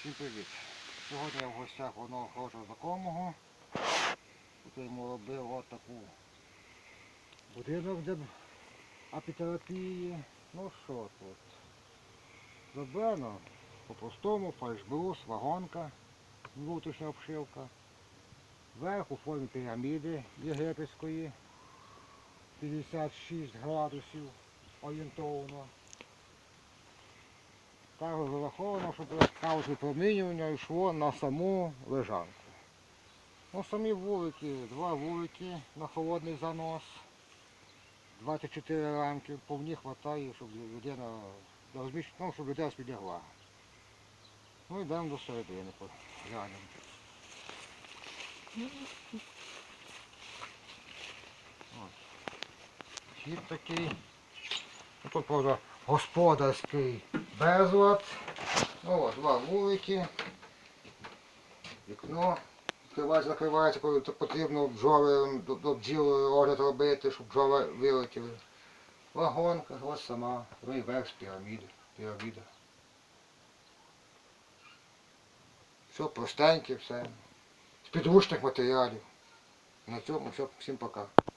Всім привіт. Сьогодні я в гостях одного хорошого знакомого. Тут йому робив от таку будинок для апітерапії. Ну що тут? Зроблено по-простому, фальшбрус, вагонка, внутрішня обшивка. Верх у формі піраміди єгипетської. 56 градусів орієнтовно. Так розраховано, щоб хаос випромінювання йшло на саму лежанку. Ну, самі вулики, два вулики на холодний занос, 24 рамки, повні хватає, щоб людина ну, щоб людина спілягла. Ну йдемо до середини, глянемо. Хід такий. Ну, Тут, правда, господарський безлад. Ну, от, два вулики. Вікно. Відкривається, закривається, коли потрібно бджоли, до, до бджіл огляд робити, щоб бджоли вилетіли. Вагонка, ось сама, ну і верх з піраміди. піраміда. Все простеньке, все. З підручних матеріалів. На цьому все, всім пока.